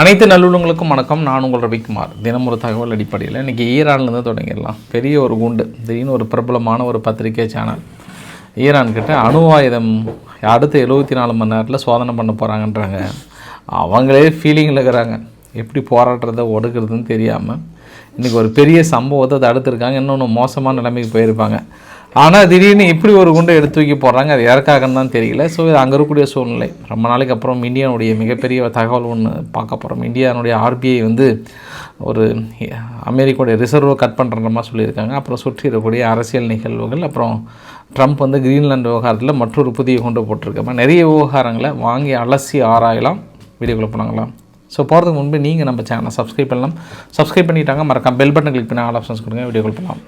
அனைத்து நல்லுள்ளங்களுக்கும் வணக்கம். நான் உங்கள் ரவிக்குமார். தினம் ஒரு தகவல் அடிப்படையில் இன்றைக்கி ஈரான்லேருந்து தொடங்கிடலாம். பெரிய ஒரு குண்டு. திடீர்னு ஒரு பிரபலமான ஒரு பத்திரிகை சேனல் ஈரான் கிட்ட அணு ஆயுதம் அடுத்த எழுபத்தி நாலு மணி நேரத்தில் சோதனை பண்ண போகிறாங்கன்றாங்க அவங்களே ஃபீலிங்கில் இருக்கிறாங்க. எப்படி போராடுறத ஒடுக்கிறதுன்னு தெரியாமல் இன்றைக்கி ஒரு பெரிய சம்பவத்தை தடுத்துருக்காங்க. இன்னொன்று மோசமான நிலைமைக்கு போயிருப்பாங்க. ஆனால் திடீர்னு இப்படி ஒரு குண்டை எடுத்து தூக்கி போடுறாங்க. அது யாருக்காகன்னு தான் தெரியல. ஸோ இது அங்கே இருக்கக்கூடிய சூழ்நிலை. ரொம்ப நாளைக்கு அப்புறம் இந்தியாவுடைய மிகப்பெரிய தகவல் ஒன்று பார்க்க போகிறோம் இந்தியானுடைய ஆர்பிஐ வந்து ஒரு அமெரிக்காவுடைய ரிசர்வை கட் பண்ணுற மாதிரி சொல்லியிருக்காங்க. அப்புறம் சுற்றி இருக்கக்கூடிய அரசியல் நிகழ்வுகள் அப்புறம் ட்ரம்ப் வந்து கிரீன்லாண்டு விவகாரத்தில் மற்றொரு புதிய கொண்டு போட்டிருக்காம நிறைய விவகாரங்களை வாங்கி அலசி ஆராயலாம். வீடியோக்குள்ளே போனாங்களாம் ஸோ போகிறதுக்கு முன்பு நீங்கள் நம்ம சேனலை சப்ஸ்கிரைப் பண்ணலாம். சப்ஸ்கிரைப் பண்ணிட்டாங்க. மறக்காம பெல் பட்டன் கிளிக் பண்ணி ஆல் ஆப்ஷன்ஸ் கொடுங்க. வீடியோ போகலாம்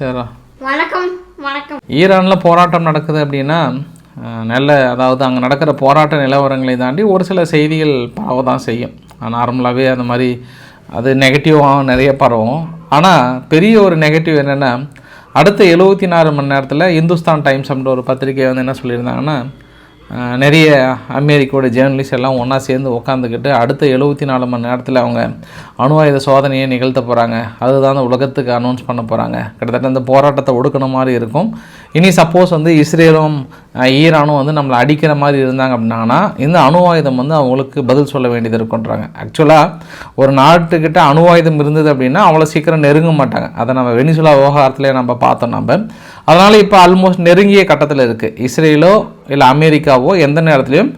சரி. வணக்கம் வணக்கம். ஈரானில் போராட்டம் நடக்குது அப்படின்னா நல்ல அதாவது அங்கே நடக்கிற போராட்ட நிலவரங்களை தாண்டி ஒரு சில செய்திகள் பரவ தான் செய்யும் நார்மலாகவே அந்த மாதிரி அது நெகட்டிவாக நிறைய பரவும். ஆனால் பெரிய ஒரு நெகட்டிவ் என்னென்னா அடுத்த எழுபத்தி நாலு மணி நேரத்தில் இந்துஸ்தான் டைம்ஸ் அப்படின்ற ஒரு பத்திரிகை வந்து என்ன சொல்லியிருந்தாங்கன்னா நிறைய அமெரிக்கோட ஜேர்னலிஸ்ட் எல்லாம் ஒன்றா சேர்ந்து உட்காந்துக்கிட்டு அடுத்த எழுபத்தி நாலு மணி நேரத்தில் அவங்க அணு ஆயுத சோதனையை நிகழ்த்த போகிறாங்க அதுதான் அந்த உலகத்துக்கு அனௌன்ஸ் பண்ண போகிறாங்க கிட்டத்தட்ட இந்த போராட்டத்தை ஒடுக்கிற மாதிரி இருக்கும். இனி சப்போஸ் வந்து இஸ்ரேலும் ஈரானும் வந்து நம்மளை அடிக்கிற மாதிரி இருந்தாங்க அப்படின்னா இந்த அணு ஆயுதம் வந்து அவங்களுக்கு பதில் சொல்ல வேண்டியது இருக்குன்றாங்க. ஆக்சுவலாக ஒரு நாட்டுக்கிட்ட அணு ஆயுதம் இருந்தது அப்படின்னா அவ்வளோ சீக்கிரம் நெருங்க மாட்டாங்க. அதை நம்ம வெனிசுலா விவகாரத்திலே நம்ம பார்த்தோம் நம்ம. அதனால் இப்போ ஆல்மோஸ்ட் நெருங்கிய கட்டத்தில் இருக்குது இஸ்ரேலோ இல்லை அமெரிக்காவோ எந்த நேரத்துலையும்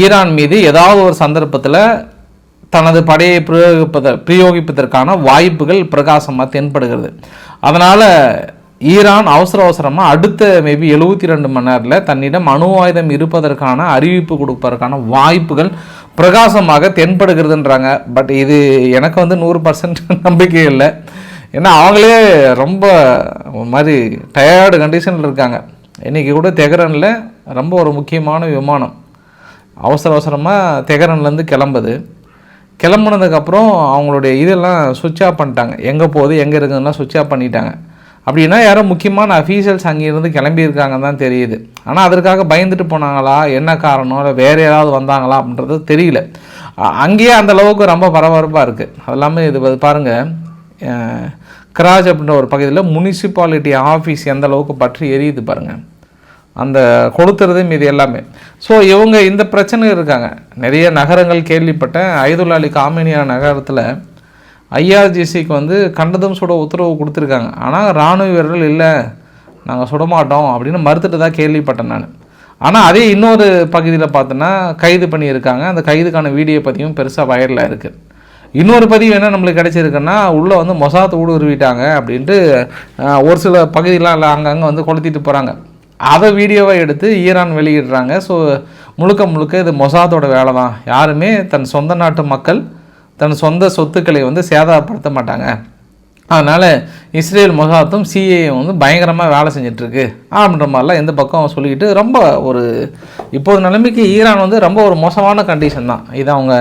ஈரான் மீது ஏதாவது ஒரு சந்தர்ப்பத்தில் தனது படையை பிரயோகிப்பத பிரயோகிப்பதற்கான வாய்ப்புகள் பிரகாசமாக தென்படுகிறது. அதனால் ஈரான் அவசர அவசரமாக அடுத்த மேபி எழுபத்தி ரெண்டு மணி நேரத்தில் தன்னிடம் அணு ஆயுதம் இருப்பதற்கான அறிவிப்பு கொடுப்பதற்கான வாய்ப்புகள் பிரகாசமாக தென்படுகிறதுன்றாங்க. பட் இது எனக்கு வந்து நூறு பர்சன்ட் நம்பிக்கை இல்லை. ஏன்னா அவங்களே ரொம்ப ஒரு மாதிரி டயர்டு கண்டிஷனில் இருக்காங்க. இன்றைக்கி கூட தெஹரனில் ரொம்ப ஒரு முக்கியமான விமானம். அவசர அவசரமாக தெஹரன்லேருந்து கிளம்புது. கிளம்புனதுக்கப்புறம் அவங்களுடைய இதெல்லாம் சுவிட்ச் ஆஃப் பண்ணிட்டாங்க. எங்கே போகுது எங்கே இருக்குதுன்னா சுவிட்ச் ஆஃப் பண்ணிட்டாங்க. அப்படின்னா யாரோ முக்கியமான அஃபீஷியல்ஸ் அங்கேருந்து கிளம்பியிருக்காங்க தான் தெரியுது. ஆனால் அதற்காக பயந்துட்டு போனாங்களா? என்ன காரணம்? இல்லை வேறு யாராவது வந்தாங்களா? அப்படின்றது தெரியல. அங்கேயே அந்தளவுக்கு ரொம்ப பரபரப்பாக இருக்குது அது இல்லாமல் இது பாருங்கள் கிராஜ் அப்படின்ற ஒரு பகுதியில் முனிசிபாலிட்டி ஆஃபீஸ் எந்த அளவுக்கு பற்றி எரியுது பாருங்கள் அந்த கொளுத்துறது மீது எல்லாமே. ஸோ இவங்க இந்த பிரச்சனை இருக்காங்க. நிறைய நகரங்கள் கேள்விப்பட்டேன். ஐதுல் அலி காமினியா நகரத்தில் ஐஆர்ஜிசிக்கு வந்து கண்டதும் சுட உத்தரவு கொடுத்துருக்காங்க. ஆனால் இராணுவ வீரர்கள் இல்லை நாங்கள் சுடமாட்டோம் அப்படின்னு மறுத்துட்டு தான் கேள்விப்பட்டேன் நான். ஆனால் அதே இன்னொரு பகுதியில் பார்த்தோன்னா கைது பண்ணியிருக்காங்க. அந்த கைதுக்கான வீடியோ பதிவும் பெருசாக வைரலாக இருக்குது இன்னொரு பதிவு என்ன நம்மளுக்கு கிடச்சிருக்குன்னா உள்ளே வந்து மொசாத் ஊடுருவிட்டாங்க அப்படின்ட்டு ஒரு சில பகுதியெலாம் இல்லை அங்கங்கே வந்து கொளுத்திட்டு போகிறாங்க அதை வீடியோவை எடுத்து ஈரான் வெளியிடுறாங்க. ஸோ முழுக்க முழுக்க இது மொசாத்தோட வேலை தான் யாருமே தன் சொந்த நாட்டு மக்கள் தன் சொந்த சொத்துக்களை வந்து சேதப்படுத்த மாட்டாங்க. அதனால் இஸ்ரேல் மொசாத்தும் சிஏ வந்து பயங்கரமாக வேலை செஞ்சிட்ருக்கு. அப்படின்ற மாதிரிலாம் எந்த பக்கம் சொல்லிக்கிட்டு ரொம்ப ஒரு இப்போது நிலைமைக்கு ஈரான் வந்து ரொம்ப ஒரு மோசமான கண்டிஷன் தான். இது அவங்க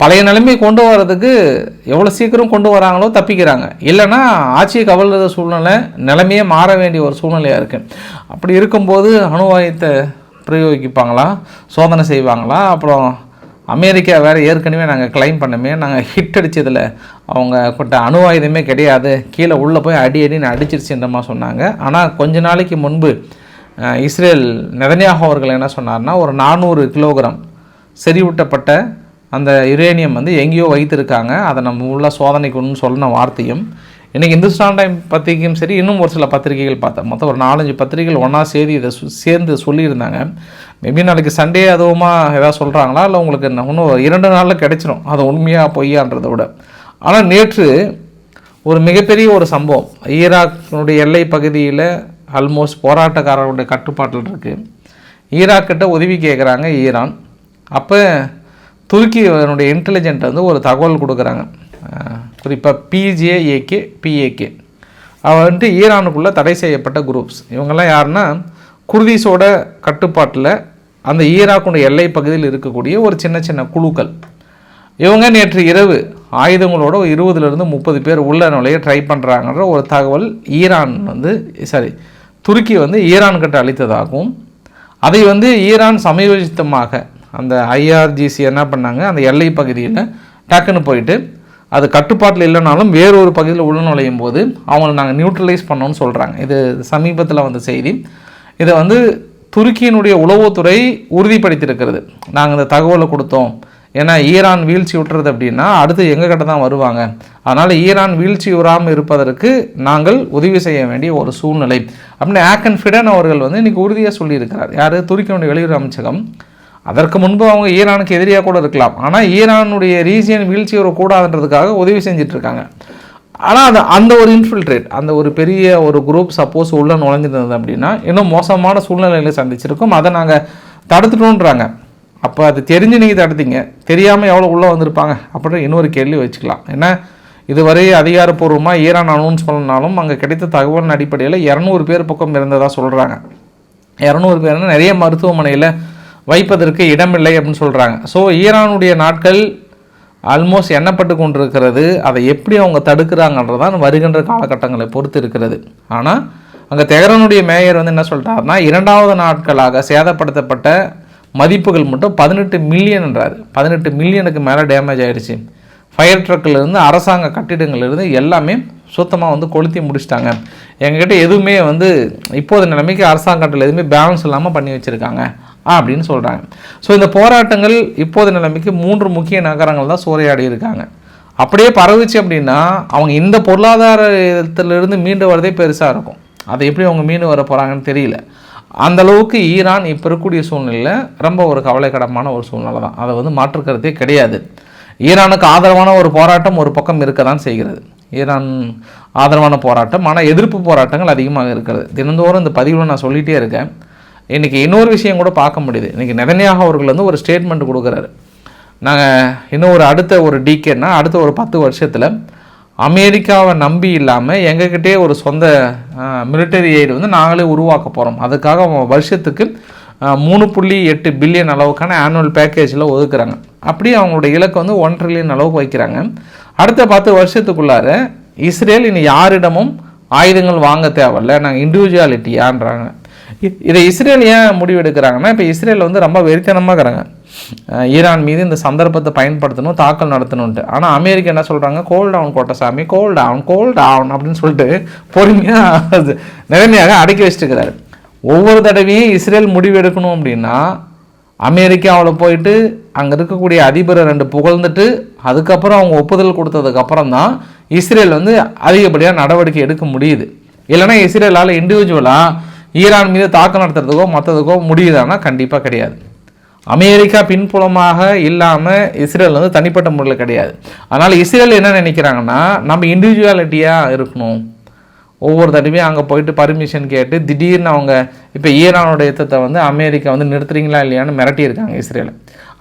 பழைய நிலைமை கொண்டு வர்றதுக்கு எவ்வளோ சீக்கிரம் கொண்டு வராங்களோ தப்பிக்கிறாங்க. இல்லைன்னா ஆட்சியை கவல்ற சூழ்நிலை நிலைமையே மாற வேண்டிய ஒரு சூழ்நிலையாக இருக்குது அப்படி இருக்கும்போது அணுவாயத்தை பிரயோகிப்பாங்களா? சோதனை செய்வாங்களா? அப்புறம் அமெரிக்கா வேறு ஏற்கனவே நாங்கள் கிளைம் பண்ணமே நாங்கள் ஹிட் அடித்ததில் அவங்க கொண்ட அணு ஆயுதமே கிடையாது. கீழே உள்ளே போய் அடி அடின்னு அடிச்சிருச்சுன்றமா சொன்னாங்க. ஆனால் கொஞ்ச நாளைக்கு முன்பு இஸ்ரேல் நெதன்யாகு அவர்கள் என்ன சொன்னார்னா ஒரு நானூறு கிலோகிராம் செறிவூட்டப்பட்ட அந்த யுரேனியம் வந்து எங்கேயோ வைத்திருக்காங்க. அதை நம்ம உள்ள சோதனைக்குன்னு சொன்ன வார்த்தையும் இன்றைக்கி இந்துஸ்தான் டைம் பத்திரிகையும் சரி இன்னும் ஒரு சில பத்திரிகைகள் பார்த்தேன். மொத்தம் ஒரு நாலஞ்சு பத்திரிகைகள் ஒன்றா சேர்ந்து இதை சேர்ந்து சொல்லியிருந்தாங்க. மேபி நாளைக்கு சண்டே அதுவுமாக ஏதாவது சொல்கிறாங்களா இல்லை உங்களுக்கு இன்னும் இன்னும் ஒரு இரண்டு நாளில் கிடைச்சிரும். அது உண்மையாக பொய்யான்றதை விட. ஆனால் நேற்று ஒரு மிகப்பெரிய ஒரு சம்பவம். ஈராக்கினுடைய எல்லை பகுதியில் ஆல்மோஸ்ட் போராட்டக்காரர்களுடைய கட்டுப்பாட்டில் இருக்குது ஈராக்கிட்ட உதவி கேட்குறாங்க ஈரான். அப்போ துருக்கியினுடைய இன்டெலிஜென்ட் வந்து ஒரு தகவல் கொடுக்குறாங்க. குறிப்பாக பிஜேஏகே பிஏகே அவ வந்துட்டு ஈரானுக்குள்ளே தடை செய்யப்பட்ட குரூப்ஸ் இவங்கெல்லாம் யாருன்னா குர்தீஸோட கட்டுப்பாட்டில் அந்த ஈராக்குடைய எல்லை பகுதியில் இருக்கக்கூடிய ஒரு சின்ன சின்ன குழுக்கள். இவங்க நேற்று இரவு ஆயுதங்களோட ஒரு இருபதுலேருந்து முப்பது பேர் உள்ள நுழைய ட்ரை பண்ணுறாங்கன்ற ஒரு தகவல் ஈரான் வந்து சாரி துருக்கி வந்து ஈரான் கிட்ட அளித்ததாகவும் அதை வந்து ஈரான் சமயோஜித்தமாக அந்த ஐஆர்ஜிசி என்ன பண்ணாங்க? அந்த எல்லை பகுதியில் டக்குன்னு போயிட்டு அது கட்டுப்பாட்டில் இல்லைனாலும் வேறொரு பகுதியில் உள்ள நுழையும் போது அவங்கள நாங்கள் நியூட்ரலைஸ் பண்ணோம்னு சொல்கிறாங்க இது சமீபத்தில் வந்த செய்தி. இதை வந்து துருக்கியினுடைய உளவுத்துறை உறுதிப்படுத்தியிருக்கிறது. நாங்கள் இந்த தகவலை கொடுத்தோம். ஏன்னா ஈரான் வீழ்ச்சி விட்டுறது அப்படின்னா அடுத்து எங்கள் கிட்ட தான் வருவாங்க. அதனால் ஈரான் வீழ்ச்சி விடாமல் இருப்பதற்கு நாங்கள் உதவி செய்ய வேண்டிய ஒரு சூழ்நிலை. அப்படின்னு ஆக்கன் ஃபிடன் அவர்கள் வந்து இன்றைக்கி உறுதியாக சொல்லியிருக்கிறார். யார்? துருக்கியினுடைய வெளியுறவு அமைச்சகம். அதற்கு முன்பு அவங்க ஈரானுக்கு எதிரியாக கூட இருக்கலாம். ஆனால் ஈரானுடைய ரீஜியன் வீழ்ச்சி வரக்கூடாதுன்றதுக்காக உதவி செஞ்சிட்ருக்காங்க. ஆனால் அது அந்த ஒரு இன்ஃபில்ட்ரேட் அந்த ஒரு பெரிய ஒரு குரூப் சப்போஸ் உள்ளே நுழைஞ்சிருந்தது அப்படின்னா இன்னும் மோசமான சூழ்நிலைகளை சந்திச்சிருக்கும். அதை நாங்கள் தடுத்துட்டோன்றாங்க. அப்போ அது தெரிஞ்சு நீங்கள் தடுத்தீங்க. தெரியாமல் எவ்வளோ உள்ளே வந்திருப்பாங்க அப்படின்னு இன்னொரு கேள்வி வச்சுக்கலாம். ஏன்னா இதுவரை அதிகாரப்பூர்வமாக ஈரான் அனௌன்ஸ் பண்ணனாலும் அங்கே கிடைத்த தகவலின் அடிப்படையில் இரநூறு பேர் பக்கம் இருந்ததாக சொல்கிறாங்க இரநூறு பேர்னா நிறைய மருத்துவமனையில் வைப்பதற்கு இடமில்லை அப்படின்னு சொல்கிறாங்க ஸோ ஈரானுடைய நாட்கள் ஆல்மோஸ்ட் எண்ணப்பட்டு கொண்டிருக்கிறது. அதை எப்படி அவங்க தடுக்கிறாங்கன்றதான் வருகின்ற காலகட்டங்களை பொறுத்து இருக்கிறது. ஆனால் அங்கே தெஹரானுடைய மேயர் வந்து என்ன சொல்லிட்டாருன்னா இரண்டாவது நாட்களாக சேதப்படுத்தப்பட்ட மதிப்புகள் மட்டும் பதினெட்டு மில்லியன்ன்றார் பதினெட்டு மில்லியனுக்கு மேலே டேமேஜ் ஆயிடுச்சு. ஃபயர் ட்ரக்கிலிருந்து அரசாங்க கட்டிடங்கள்லேருந்து எல்லாமே சுத்தமாக வந்து கொளுத்தி முடிச்சிட்டாங்க. எங்ககிட்ட எதுவுமே வந்து இப்போது நிலைமைக்கு அரசாங்கத்தில் எதுவுமே பேலன்ஸ் இல்லாமல் பண்ணி வச்சுருக்காங்க. அப்படின்னு சொல்கிறாங்க ஸோ இந்த போராட்டங்கள் இப்போது நிலைமைக்கு மூன்று முக்கிய நகரங்கள் தான் சூறையாடி இருக்காங்க. அப்படியே பரவுச்சு அப்படின்னா அவங்க இந்த பொருளாதாரத்திலிருந்து மீண்டு வரதே பெருசாக இருக்கும். அதை எப்படி அவங்க மீண்டு வர போகிறாங்கன்னு தெரியல. அந்த அளவுக்கு ஈரான் இப்போ இருக்கக்கூடிய சூழ்நிலையில் ரொம்ப ஒரு கவலைக்கிடமான ஒரு சூழ்நிலை தான். அதை வந்து மாற்றுக்கிறதே கிடையாது. ஈரானுக்கு ஆதரவான ஒரு போராட்டம் ஒரு பக்கம் இருக்க தான் செய்கிறது. ஈரான் ஆதரவான போராட்டம் ஆனால் எதிர்ப்பு போராட்டங்கள் அதிகமாக இருக்கிறது. தினந்தோறும் இந்த பதிவில் நான் சொல்லிகிட்டே இருக்கேன். இன்றைக்கி இன்னொரு விஷயம் கூட பார்க்க முடியுது. இன்றைக்கி நிதன்யாக அவர்கள் வந்து ஒரு ஸ்டேட்மெண்ட் கொடுக்குறாரு. நாங்கள் இன்னும் ஒரு அடுத்த ஒரு டிகேன்னா அடுத்த ஒரு பத்து வருஷத்தில் அமெரிக்காவை நம்பி இல்லாமல் எங்ககிட்டே ஒரு சொந்த மிலிட்டரி எய்டு வந்து நாங்களே உருவாக்க போகிறோம் அதுக்காக அவங்க வருஷத்துக்கு மூணு புள்ளி எட்டு பில்லியன் அளவுக்கான ஆனுவல் பேக்கேஜில் ஒதுக்குறாங்க. அப்படியே அவங்களோட இலக்கு வந்து ஒன் ட்ரில்லியன் அளவுக்கு வைக்கிறாங்க. அடுத்த பத்து வருஷத்துக்குள்ளார இஸ்ரேல் இனி யாரிடமும் ஆயுதங்கள் வாங்க தேவையில்ல. நாங்கள் இண்டிவிஜுவாலிட்டியான்றாங்க இதை இஸ்ரேல் ஏன் முடிவு எடுக்கிறாங்கன்னா இப்போ இஸ்ரேல் வந்து ரொம்ப வெறித்தனமாக இருக்கிறாங்க ஈரான் மீது இந்த சந்தர்ப்பத்தை பயன்படுத்தணும் தாக்கல் நடத்தணும்ட்டு ஆனால் அமெரிக்கா என்ன சொல்கிறாங்க கோல் டவுன் கோட்டசாமி கோல் டவுன் கோல் டவுன் அப்படின்னு சொல்லிட்டு பொறுமையாக நிலைமையாக அடக்கி வச்சுட்டுக்கிறாரு ஒவ்வொரு தடவையும் இஸ்ரேல் முடிவு எடுக்கணும் அப்படின்னா அமெரிக்காவில் போயிட்டு அங்கே இருக்கக்கூடிய அதிபரை ரெண்டு புகழ்ந்துட்டு அதுக்கப்புறம் அவங்க ஒப்புதல் கொடுத்ததுக்கப்புறம் தான் இஸ்ரேல் வந்து அதிகப்படியாக நடவடிக்கை எடுக்க முடியுது. இல்லைன்னா இஸ்ரேலால் இண்டிவிஜுவலாக ஈரான் மீது தாக்கம் நடத்துறதுக்கோ மற்றதுக்கோ முடியுதானா? கண்டிப்பாக கிடையாது. அமெரிக்கா பின்புலமாக இல்லாமல் இஸ்ரேல் வந்து தனிப்பட்ட முறையில் கிடையாது. அதனால் இஸ்ரேல் என்ன நினைக்கிறாங்கன்னா நம்ம இண்டிவிஜுவாலிட்டியாக இருக்கணும். ஒவ்வொரு தடவையும் அங்கே போயிட்டு பர்மிஷன் கேட்டு திடீர்னு அவங்க இப்போ ஈரானோட யுத்தத்தை வந்து அமெரிக்கா வந்து நிறுத்துறீங்களா இல்லையான்னு மிரட்டியிருக்காங்க இஸ்ரேலை.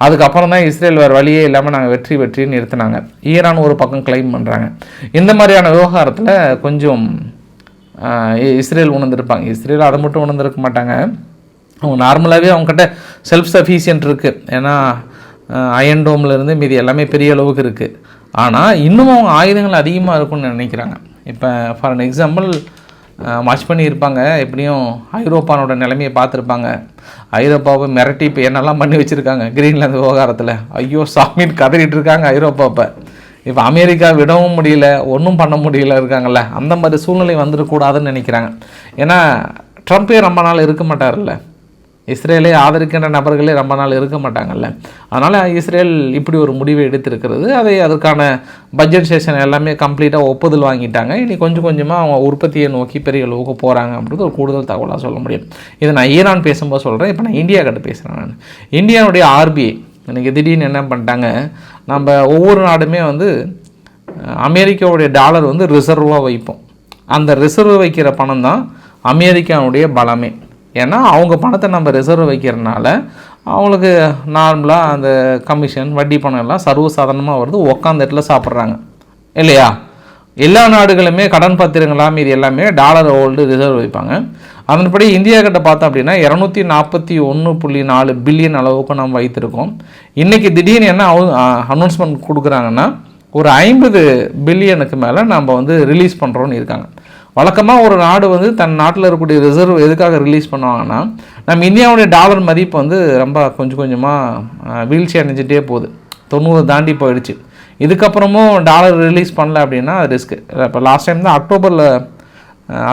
அதுக்கப்புறம் தான் இஸ்ரேல் வேறு வழியே இல்லாமல் நாங்கள் வெற்றி வெற்றின்னு நிறுத்தினாங்க. ஈரான் ஒரு பக்கம் கிளைம் பண்ணுறாங்க இந்த மாதிரியான விவகாரத்தில் கொஞ்சம் இஸ்ரேல் உணர்ந்திருப்பாங்க. இஸ்ரேல் அதை மட்டும் உணர்ந்திருக்க மாட்டாங்க. அவங்க நார்மலாகவே அவங்ககிட்ட செல்ஃப் சஃபிஷியன்ட் இருக்குது ஏன்னா அயன் இருந்து மீதி எல்லாமே பெரிய அளவுக்கு இருக்குது ஆனால் இன்னும் அவங்க ஆயுதங்கள் அதிகமாக இருக்கும்னு நினைக்கிறாங்க. இப்போ ஃபார் அன் எக்ஸாம்பிள் வாட்ச் பண்ணியிருப்பாங்க. எப்படியும் ஐரோப்பானோட நிலைமையை பார்த்துருப்பாங்க. ஐரோப்பாவை மிரட்டி இப்போ என்னெல்லாம் பண்ணி வச்சுருக்காங்க? கிரீன்லாந்து விவகாரத்தில். ஐயோ சாமின்னு கதறிட்டு இருக்காங்க ஐரோப்பாவை இப்போ இப்போ அமெரிக்கா விடவும் முடியல ஒன்றும் பண்ண முடியல இருக்காங்கல்ல. அந்த மாதிரி சூழ்நிலை வந்துடக்கூடாதுன்னு நினைக்கிறாங்க. ஏன்னா ட்ரம்ப்பே ரொம்ப நாள் இருக்க மாட்டார்ல இஸ்ரேலை ஆதரிக்கின்ற நபர்களே ரொம்ப நாள் இருக்க மாட்டாங்கல்ல. அதனால் இஸ்ரேல் இப்படி ஒரு முடிவை எடுத்திருக்கிறது. அதை அதற்கான பட்ஜெட் செஷன் எல்லாமே கம்ப்ளீட்டாக ஒப்புதல் வாங்கிட்டாங்க. இனி கொஞ்சம் கொஞ்சமாக அவங்க உற்பத்தியை நோக்கி பெரிய அளவுக்கு போகிறாங்க அப்படின்றது ஒரு கூடுதல் தகவலாக சொல்ல முடியும். இதை நான் ஈரான் பேசும்போது சொல்கிறேன் இப்போ நான் இந்தியா கிட்ட பேசுகிறேன் நான். இந்தியாவுடைய ஆர்பிஐ எனக்கு திடீர்னு என்ன பண்ணிட்டாங்க? நம்ம ஒவ்வொரு நாடுமே வந்து அமெரிக்காவுடைய டாலர் வந்து ரிசர்வாக வைப்போம். அந்த ரிசர்வ் வைக்கிற பணம் தான் அமெரிக்காவுடைய பலமே. ஏன்னா அவங்க பணத்தை நம்ம ரிசர்வ் வைக்கிறனால அவங்களுக்கு நார்மலாக அந்த கமிஷன் வட்டி பணம் எல்லாம் சர்வசாதாரணமாக வருது. உக்காந்த இடத்துல சாப்பிட்றாங்க. இல்லையா? எல்லா நாடுகளுமே கடன் பத்திரங்களாம் மீது எல்லாமே டாலர் ஹோல்டு ரிசர்வ் வைப்பாங்க. அதன்படி இந்தியா கிட்ட பார்த்தோம் அப்படின்னா இரநூத்தி நாற்பத்தி ஒன்று புள்ளி நாலு பில்லியன் அளவுக்கு நம்ம வைத்திருக்கோம். இன்றைக்கி திடீர்னு என்ன அனௌன்ஸ்மெண்ட் கொடுக்குறாங்கன்னா ஒரு ஐம்பது பில்லியனுக்கு மேலே நம்ம வந்து ரிலீஸ் பண்ணுறோன்னு இருக்காங்க. வழக்கமாக ஒரு நாடு வந்து தன் நாட்டில் இருக்கக்கூடிய ரிசர்வ் எதுக்காக ரிலீஸ் பண்ணுவாங்கன்னா நம்ம இந்தியாவுடைய டாலர் மதிப்பு வந்து ரொம்ப கொஞ்சம் கொஞ்சமாக வீழ்ச்சி அடைஞ்சிட்டே போகுது. தொண்ணூறு தாண்டி போயிடுச்சு. இதுக்கப்புறமும் டாலர் ரிலீஸ் பண்ணல அப்படின்னா ரிஸ்க்கு இப்போ லாஸ்ட் டைம் தான் அக்டோபரில்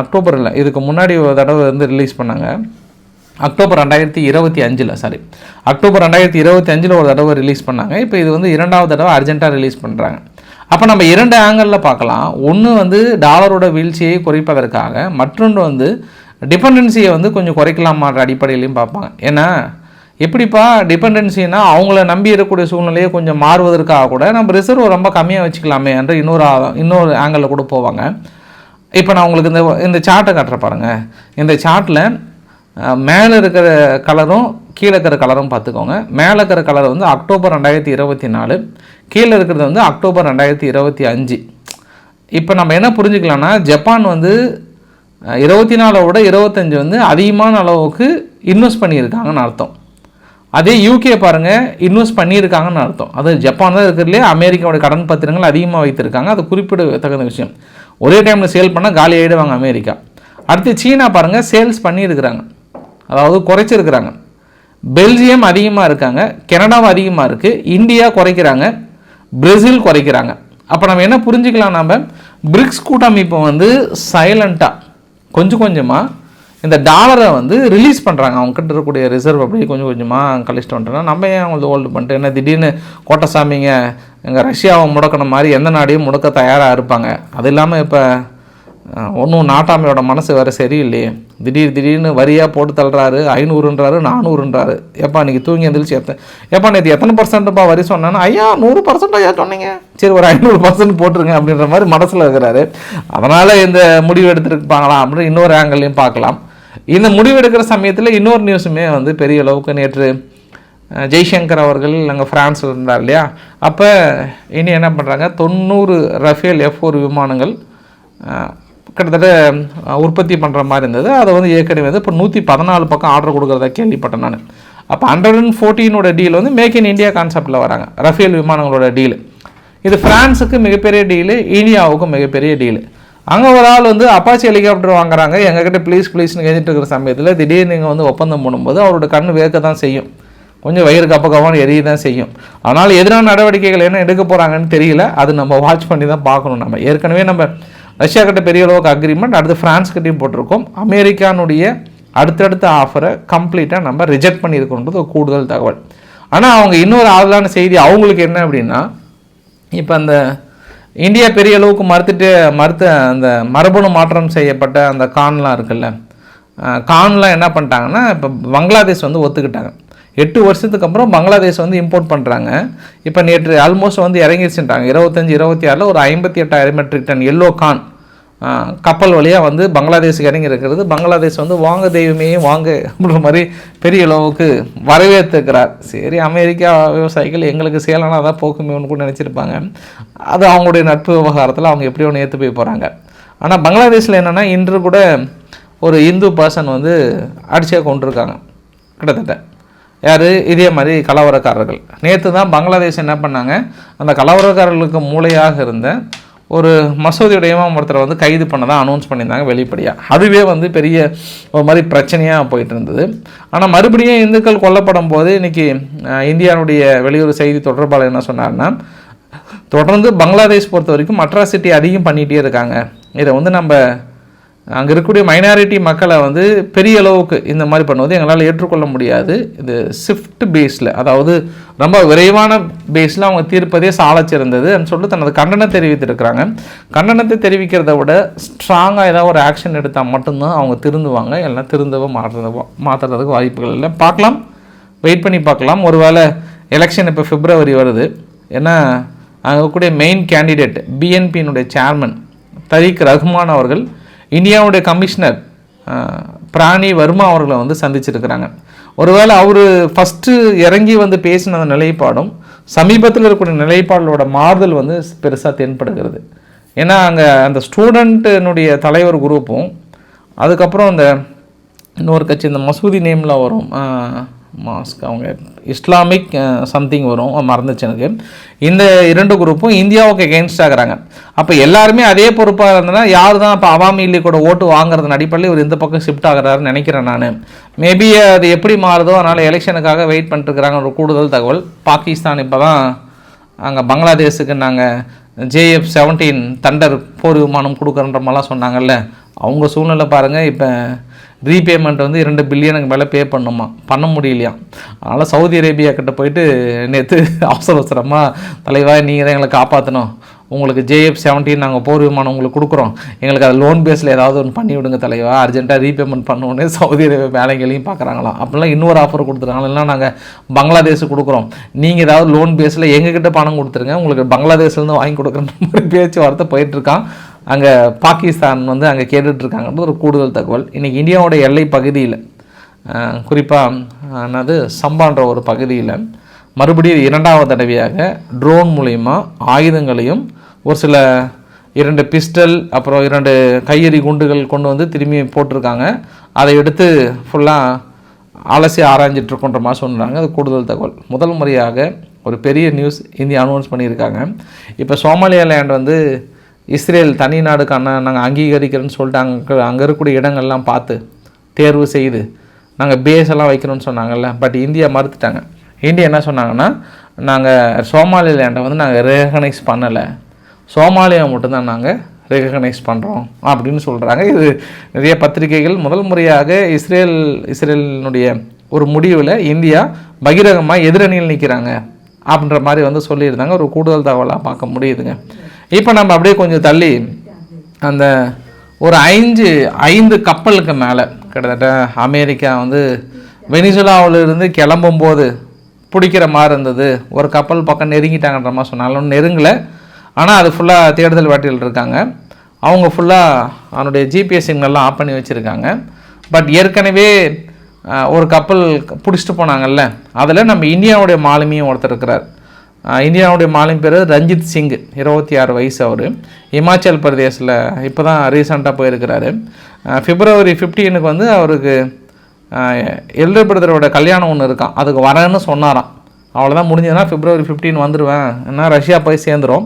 அக்டோபர் இல்லை இதுக்கு முன்னாடி ஒரு தடவை வந்து ரிலீஸ் பண்ணாங்க. அக்டோபர் ரெண்டாயிரத்தி இருபத்தி அஞ்சில் சாரி அக்டோபர் ரெண்டாயிரத்தி இருபத்தி அஞ்சில் ஒரு தடவை ரிலீஸ் பண்ணாங்க. இப்போ இது வந்து இரண்டாவது தடவை அர்ஜென்ட்டாக ரிலீஸ் பண்ணுறாங்க அப்போ நம்ம இரண்டு ஆங்கிளில் பார்க்கலாம். ஒன்று வந்து டாலரோட வீழ்ச்சியை குறைப்பதற்காக மற்றொன்று வந்து டிபெண்டன்சியை வந்து கொஞ்சம் குறைக்கலாமான்ற அடிப்படையிலையும் பார்ப்பாங்க. ஏன்னா எப்படிப்பா டிபெண்டன்சின்னா அவங்கள நம்பி இருக்கக்கூடிய சூழ்நிலையை கொஞ்சம் மாறுவதற்காக கூட நம்ம ரிசர்வ் ரொம்ப கம்மியாக வச்சுக்கலாமே என்ற இன்னொரு இன்னொரு ஆங்கிளில் கூட போவாங்க. இப்போ நான் உங்களுக்கு இந்த இந்த சார்ட்டை காட்டுற பாருங்கள் இந்த சார்ட்டில் மேலே இருக்கிற கலரும் கீழே இருக்கிற கலரும் பார்த்துக்கோங்க. மேலே இருக்கிற கலர் வந்து அக்டோபர் ரெண்டாயிரத்தி இருபத்தி நாலு கீழே இருக்கிறது வந்து அக்டோபர் ரெண்டாயிரத்தி இருபத்தி அஞ்சு. இப்போ நம்ம என்ன புரிஞ்சுக்கலாம்னா ஜப்பான் வந்து இருபத்தி நாலை விட இருபத்தஞ்சி வந்து அதிகமான அளவுக்கு இன்வெஸ்ட் பண்ணியிருக்காங்கன்னு அர்த்தம். அதே யூகே பாருங்கள் இன்வெஸ்ட் பண்ணியிருக்காங்கன்னு அர்த்தம். அது ஜப்பான் தான் இருக்கிறதுலே அமெரிக்காவோட கடன் பத்திரங்கள் அதிகமாக வைத்திருக்காங்க. அது குறிப்பிடத்தகுந்த விஷயம். ஒரே டைமில் சேல் பண்ணால் காலி ஆகிடுவாங்க அமெரிக்கா. அடுத்து சீனா பாருங்கள் சேல்ஸ் பண்ணியிருக்கிறாங்க. அதாவது குறைச்சிருக்கிறாங்க. பெல்ஜியம் அதிகமாக இருக்காங்க கனடாவும் அதிகமாக இருக்குது இந்தியா குறைக்கிறாங்க பிரேசில் குறைக்கிறாங்க. அப்போ நம்ம என்ன புரிஞ்சுக்கலாம் நம்ம பிரிக்ஸ் கூட்டமைப்பு வந்து சைலண்ட்டாக கொஞ்சம் கொஞ்சமாக இந்த டாலரை வந்து ரிலீஸ் பண்ணுறாங்க அவங்க கிட்ட இருக்கக்கூடிய ரிசர்வ் அப்படியே கொஞ்சம் கொஞ்சமாக கழிச்சிட்டு வந்துட்டோம்னா நம்ம ஏன் அவங்களுக்கு ஹோல்டு பண்ணிட்டு என்ன திடீர்னு கோட்டசாமிங்க எங்கள் ரஷ்யாவை முடக்கின மாதிரி எந்த நாடையும் முடக்க தயாராக இருப்பாங்க? அது இல்லாமல் இப்போ ஒன்றும் நாட்டாமையோட மனசு வேறு சரியில்லையே. திடீர் திடீர்னு வரியாக போட்டு தள்ளுறாரு ஐநூறுன்றாரு நானூறுன்றாரு. எப்பா இன்றைக்கி தூங்கி எந்திரிச்சு எத்தனை எப்பா நேற்று எத்தனை பர்சன்ட்ப்பா வரி சொன்னேன்னா? ஐயா நூறு பர்சன்ட் ஐயா சொன்னீங்க. சரி ஒரு ஐநூறு பர்சன்ட் போட்டுருங்க அப்படின்ற மாதிரி மனசில் இருக்கிறாரு. அதனால் இந்த முடிவு எடுத்துருப்பாங்களா அப்படின்னு இன்னொரு ஆங்கிள்லையும் பார்க்கலாம். இந்த முடிவெடுக்கிற சமயத்தில் இன்னொரு நியூஸுமே வந்து பெரிய அளவுக்கு நேற்று ஜெய்சங்கர் அவர்கள் அங்கே ஃப்ரான்ஸில் இருந்தார் இல்லையா? அப்போ இனி என்ன பண்ணுறாங்க தொண்ணூறு ரஃபேல் எஃப் ஒரு விமானங்கள் கிட்டத்தட்ட உற்பத்தி பண்ணுற மாதிரி இருந்தது. அதை வந்து ஏற்கனவே வந்து இப்போ நூற்றி பதினாலு பக்கம் ஆர்டர் கொடுக்குறதா கேள்விப்பட்டேன் நான். அப்போ ஹண்ட்ரட் அண்ட் ஃபோர்டீனோட டீல் வந்து மேக் இன் இந்தியா கான்செப்டில் வராங்க. ரஃபேல் விமானங்களோட டீல் இது ஃப்ரான்ஸுக்கு மிகப்பெரிய டீலு இனியாவுக்கும் மிகப்பெரிய டீலு அங்கே ஒரு ஆள் வந்து அப்பாச்சி ஹெலிகாப்டர் வாங்குறாங்க. எங்ககிட்ட ப்ளீஸ் ப்ளீஸ்னு கேட்டுட்டு இருக்கிற சமயத்தில் திடீர்னு நீங்கள் வந்து ஒப்பந்தம் பண்ணும்போது அவரோட கண் வேர்க்க தான் செய்யும். கொஞ்சம் வயிறு கப்ப கப்பான்னு எரிய தான் செய்யும். அதனால் எதிரான நடவடிக்கைகள் என்ன எடுக்க போகிறாங்கன்னு தெரியல. அது நம்ம வாட்ச் பண்ணி தான் பார்க்கணும் நம்ம. ஏற்கனவே நம்ம ரஷ்யா கிட்ட பெரிய அளவுக்கு அக்ரிமெண்ட் அடுத்து ஃப்ரான்ஸ் கிட்டையும் போட்டிருக்கோம். அமெரிக்கானுடைய அடுத்தடுத்த ஆஃபரை கம்ப்ளீட்டாக நம்ம ரிஜெக்ட் பண்ணியிருக்கோன்றது ஒரு கூடுதல் தகவல். ஆனால் அவங்க இன்னொரு ஆதலான செய்தி அவங்களுக்கு என்ன அப்படின்னா இப்போ அந்த இந்தியா பெரிய அளவுக்கு மறுத்துட்டு மறுத்து அந்த மரபணு மாற்றம் செய்யப்பட்ட அந்த கான்லாம் இருக்குல்ல கான்லாம் என்ன பண்ணிட்டாங்கன்னா இப்போ பங்களாதேஷ் வந்து ஒத்துக்கிட்டாங்க. எட்டு வருஷத்துக்கு அப்புறம் பங்களாதேஷ் வந்து இம்போர்ட் பண்ணுறாங்க இப்போ நேற்று ஆல்மோஸ்ட் வந்து இறங்கிருச்சுட்டாங்க இருபத்தஞ்சி இருபத்தி ஆறில் ஒரு ஐம்பத்தி எட்டாயிரம் மெட்ரிக் டன் எல்லோ கான் கப்பல் வழியாக வந்து பங்களாதேஷுக்கு இறங்கி இருக்கிறது பங்களாதேஷ் வந்து வாங்க தெய்வமே வாங்க அப்படின்ற மாதிரி பெரிய அளவுக்கு வரவேற்றுக்கிறார் சரி அமெரிக்கா விவசாயிகள் எங்களுக்கு சேலனா தான் போக்குமேன்னு கூட நினச்சிருப்பாங்க. அது அவங்களுடைய நட்பு விவகாரத்தில் அவங்க எப்படி ஒன்று ஏற்று போய் போகிறாங்க ஆனால் பங்களாதேஷில் என்னென்னா இன்று கூட ஒரு இந்து பர்சன் வந்து அடிச்சே கொண்டிருக்காங்க கிட்டத்தட்ட. யார்? இதே மாதிரி கலவரக்காரர்கள். நேற்று தான் பங்களாதேஷ் என்ன பண்ணாங்க? அந்த கலவரக்காரர்களுக்கு மூளையாக இருந்த ஒரு மசூதியுடைய இமாம் ஒருத்தரை வந்து கைது பண்ணதான் அனௌன்ஸ் பண்ணியிருந்தாங்க வெளிப்படையாக அதுவே வந்து பெரிய ஒரு மாதிரி பிரச்சனையாக போயிட்டு இருந்தது. ஆனால் மறுபடியும் இந்துக்கள் கொல்லப்படும் போது இன்னைக்கு இந்தியாவுடைய வெளியுறவு செய்தி தொடர்பாளர் என்ன சொன்னார்னா தொடர்ந்து பங்களாதேஷ் பொறுத்த வரைக்கும் அட்ராசிட்டி அதிகம் பண்ணிகிட்டே இருக்காங்க. இதை வந்து நம்ம அங்கே இருக்கக்கூடிய மைனாரிட்டி மக்களை வந்து பெரிய அளவுக்கு இந்த மாதிரி பண்ணுவது எங்களால் ஏற்றுக்கொள்ள முடியாது. இது ஷிஃப்ட் பேஸில் அதாவது ரொம்ப விரைவான பேஸில் அவங்க தீர்ப்பதே சாலச் சிறந்தது சொல்லிட்டு தனது கண்டனம் தெரிவித்திருக்கிறாங்க. கண்டனத்தை தெரிவிக்கிறத விட ஸ்ட்ராங்காக ஏதாவது ஒரு ஆக்ஷன் எடுத்தால் மட்டும்தான் அவங்க திருந்துவாங்க எல்லாம் திருந்தவோ மாற்றுறதோ மாற்றுறதுக்கு வாய்ப்புகள் இல்லை. பார்க்கலாம். வெயிட் பண்ணி பார்க்கலாம். ஒருவேளை எலெக்ஷன் இப்போ பிப்ரவரி வருது. ஏன்னா அங்கே கூடிய மெயின் கேண்டிடேட் பிஎன்பியினுடைய சேர்மன் தரீக் ரஹ்மான் அவர்கள் இந்தியாவுடைய கமிஷனர் பிராணி வர்மா அவர்களை வந்து சந்திச்சிருக்கிறாங்க. ஒருவேளை அவர் ஃபஸ்ட்டு இறங்கி வந்து பேசின அந்த நிலைப்பாடும் சமீபத்தில் இருக்கக்கூடிய நிலைப்பாடலோட மாறுதல் வந்து பெருசாக தென்படுகிறது. ஏன்னா அங்கே அந்த ஸ்டூடெண்ட்டினுடைய தலைவர் குரூப்பும் அதுக்கப்புறம் அந்த இன்னொரு கட்சி இந்த மசூதி நேமில் வரும் மாஸ்க் அவங்க இஸ்லாமிக் சம்திங் uh, வரும். மறந்துச்சு எனக்கு. இந்த இரண்டு குரூப்பும் இந்தியாவுக்கு எகென்ஸ்டாக அப்போ எல்லாருமே அதே பொறுப்பாக இருந்தனா யார் தான் இப்போ அவாமி லீக்கோட ஓட்டு வாங்குறது அடிப்படையில் இவர் இந்த பக்கம் ஷிஃப்ட் ஆகிறாருன்னு நினைக்கிறேன் நான். மேபி அது எப்படி மாறுதோ அதனால் எலெக்ஷனுக்காக வெயிட் பண்ணிட்டுருக்கிறாங்க ஒரு கூடுதல் தகவல். பாகிஸ்தான் இப்போ தான் அங்கே பங்களாதேஷுக்கு நாங்கள் ஜேஎஃப் செவன்டீன் தண்டர் போர் விமானம் கொடுக்குறன்ற மாதிரிலாம் சொன்னாங்கல்ல. அவங்க சூழ்நிலை பாருங்கள் இப்போ ரீபேமெண்ட் வந்து இரண்டு பில்லியனுக்கு மேலே பே பண்ணுமா? பண்ண முடியலையா? அதனால் சவுதி அரேபியா கிட்ட போயிட்டு நேற்று அவசர அவசரமாக தலைவா நீங்கள் தான் எங்களை காப்பாற்றணும் உங்களுக்கு ஜேஎஃப் செவன்டீன் நாங்கள் போர் விமானம் உங்களுக்கு கொடுக்குறோம். எங்களுக்கு அது லோன் பேஸில் ஏதாவது ஒன்று பண்ணி விடுங்க தலைவா. அர்ஜென்ட்டாக ரீபேமெண்ட் பண்ணோன்னே சவுதி அரேபியா வேலைகளையும் பார்க்குறாங்களாம் அப்படிலாம் இன்னொரு ஆஃபர் கொடுத்துருக்காங்க. இல்லைன்னா நாங்கள் பங்களாதேஷ் கொடுக்குறோம். நீங்கள் ஏதாவது லோன் பேஸில் எங்ககிட்ட பணம் கொடுத்துருங்க. உங்களுக்கு பங்களாதேஷ்லேருந்து வாங்கி கொடுக்குற மாதிரி பேச்சுவார்த்தை போயிட்டுருக்கான் அங்கே பாகிஸ்தான் வந்து அங்கே கேட்டுட்ருக்காங்கன்றது ஒரு கூடுதல் தகவல். இன்றைக்கி இந்தியாவோட எல்லை பகுதியில் குறிப்பாக என்னது சம்பான்ற ஒரு பகுதியில் மறுபடியும் இரண்டாவது தடவையாக ட்ரோன் மூலயமா ஆயுதங்களையும் ஒரு சில இரண்டு பிஸ்டல் அப்புறம் இரண்டு கையெறி குண்டுகள் கொண்டு வந்து திரும்பி போட்டிருக்காங்க. அதை எடுத்து ஃபுல்லாக அலசி ஆராய்ஞ்சிட்ருக்கோன்ற மாதிரி சொல்கிறாங்க அது கூடுதல் தகவல். முதல் முறையாக ஒரு பெரிய நியூஸ் இந்தியா அனௌன்ஸ் பண்ணியிருக்காங்க. இப்போ சோமாலியா லேண்ட் வந்து இஸ்ரேல் தனி நாடுக்கான நாங்கள் அங்கீகரிக்கிறோன்னு சொல்லிட்டு அங்கே அங்கே இருக்கக்கூடிய இடங்கள்லாம் பார்த்து தேர்வு செய்து நாங்கள் பேஸ் எல்லாம் வைக்கணும்னு சொன்னாங்கல்ல. But India மறுத்துட்டாங்க. இந்தியா என்ன சொன்னாங்கன்னா நாங்கள் சோமாலியாண்டை வந்து நாங்கள் ரெகனைஸ் பண்ணலை. சோமாலியா மட்டும்தான் நாங்கள் ரெகனைஸ் பண்ணுறோம் அப்படின்னு சொல்கிறாங்க இது நிறைய பத்திரிகைகள். முதல் முறையாக இஸ்ரேல் இஸ்ரேலினுடைய ஒரு முடிவில் இந்தியா பகிரங்கமாக எதிரணியில் நிற்கிறாங்க அப்படின்ற மாதிரி வந்து சொல்லியிருந்தாங்க. ஒரு கூடுதல் தகவலாக பார்க்க முடியுதுங்க. இப்போ நம்ம அப்படியே கொஞ்சம் தள்ளி அந்த ஒரு ஐந்து ஐந்து கப்பலுக்கு மேலே கிட்டத்தட்ட அமெரிக்கா வந்து வெனிசுலாவிலிருந்து கிளம்பும்போது பிடிக்கிற மாதிரி இருந்தது. ஒரு கப்பல் பக்கம் நெருங்கிட்டாங்கன்ற மாதிரி சொன்னாலும் நெருங்கலை. ஆனால் அது ஃபுல்லாக தேடுதல் வேட்டையில் இருக்காங்க. அவங்க ஃபுல்லாக அவனுடைய ஜிபிஎஸ் சிக்னல்லாம் ஆஃப் பண்ணி வச்சுருக்காங்க. பட் ஏற்கனவே ஒரு கப்பல் பிடிச்சிட்டு போனாங்கல்ல. அதில் நம்ம இந்தியாவுடைய மாலுமியும் ஒருத்தர் இருக்கிறார். இந்தியாவுடைய மாலுமி பேர் ரஞ்சித் சிங். இருபத்தி ஆறு வயசு அவர். இமாச்சல் பிரதேசில் இப்போ தான் ரீசண்டாக போயிருக்கிறாரு. பிப்ரவரி ஃபிஃப்டீனுக்கு வந்து அவருக்கு எல்டர் பிரதரோட கல்யாணம் ஒன்று இருக்கான் அதுக்கு வரேன்னு சொன்னாராம். அவ்வளோதான் முடிஞ்சதுன்னா பிப்ரவரி 15 வந்துடுவேன் ஏன்னா ரஷ்யா போய் சேர்ந்துரும்.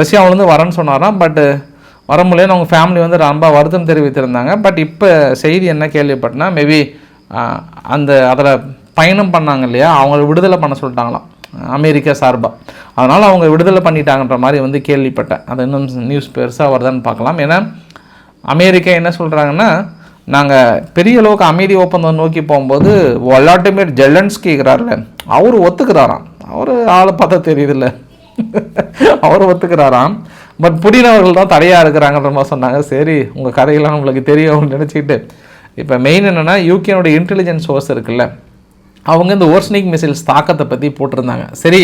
ரஷ்யாவிலேருந்து வரேன்னு சொன்னாராம். பட்டு வர முடியலன்னு அவங்க ஃபேமிலி வந்து ரொம்ப வருத்தம் தெரிவித்திருந்தாங்க. பட் இப்போ செய்தி என்ன கேள்விப்பட்டனா மேபி அந்த அதில் பயணம் பண்ணாங்க இல்லையா? அவங்கள விடுதலை பண்ண சொல்லிட்டாங்களாம். அமெரிக்கா சார்பாக அதனால் அவங்க விடுதலை பண்ணிட்டாங்கன்ற மாதிரி வந்து கேள்விப்பட்டேன். அது இன்னும் நியூஸ் பெருசாக வருதான்னு பார்க்கலாம். ஏன்னா அமெரிக்கா என்ன சொல்கிறாங்கன்னா நாங்கள் பெரிய அளவுக்கு அமைதி ஒப்பந்தம் நோக்கி போகும்போது வல்லாட்டிமேட் ஜெலன்ஸ்கிங்கிறார்ல அவர் ஒத்துக்கிறாராம். அவர் ஆளை பார்த்தா தெரியுதுல்ல. அவர் ஒத்துக்கிறாராம். பட் புடினவர்கள் தான் தடையாக இருக்கிறாங்கன்ற மாதிரி சொன்னாங்க. சரி உங்கள் கதையெல்லாம் நம்மளுக்கு தெரியும் அப்படின்னு நினச்சிக்கிட்டு. இப்போ மெயின் என்னென்னா யூகேனுடைய இன்டெலிஜென்ஸ் சோர்ஸ் இருக்குல்ல. அவங்க இந்த ஓர்ஸ்னிக் மிசைல்ஸ் தாக்கத்தை பற்றி போட்டிருந்தாங்க. சரி